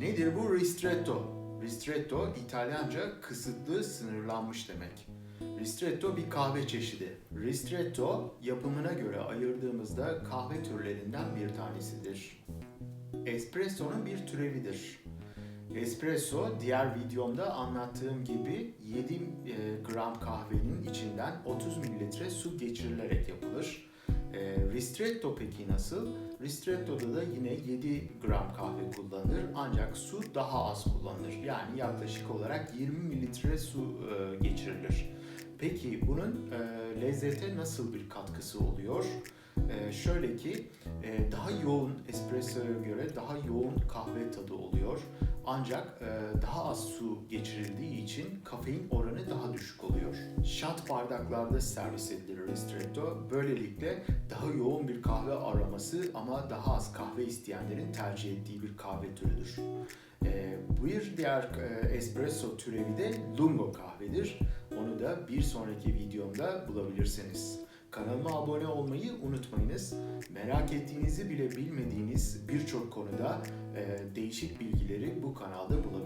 Nedir bu ristretto? Ristretto İtalyanca kısıtlı, sınırlanmış demek. Ristretto bir kahve çeşidi. Ristretto yapımına göre ayırdığımızda kahve türlerinden bir tanesidir. Espresso'nun bir türevidir. Espresso diğer videomda anlattığım gibi 7 e, gram kahvenin içinden 30 mililitre su geçirilerek yapılır. Ristretto peki nasıl? Ristretto'da da yine 7 gram kahve kullanılır ancak su daha az kullanılır. Yani yaklaşık olarak 20 mililitre su e, geçirilir. Peki bunun e, lezzete nasıl bir katkısı oluyor? E, şöyle ki e, daha yoğun espressoya göre daha yoğun kahve tadı oluyor. Ancak e, daha az su geçirildiği için kafein oranı daha düşük oluyor. Shot bardaklarda servis edilir ristretto. Böylelikle daha yoğun bir kahve aroması ama daha az kahve isteyenlerin tercih ettiği bir kahve türüdür. E, bir diğer e, espresso türevi de lungo kahvedir. Onu da bir sonraki videomda bulabilirsiniz. Kanalıma abone olmayı unutmayınız. Merak ettiğinizi bile bilmediğiniz birçok konuda e, değişik bilgileri bu kanalda bulabileceksiniz.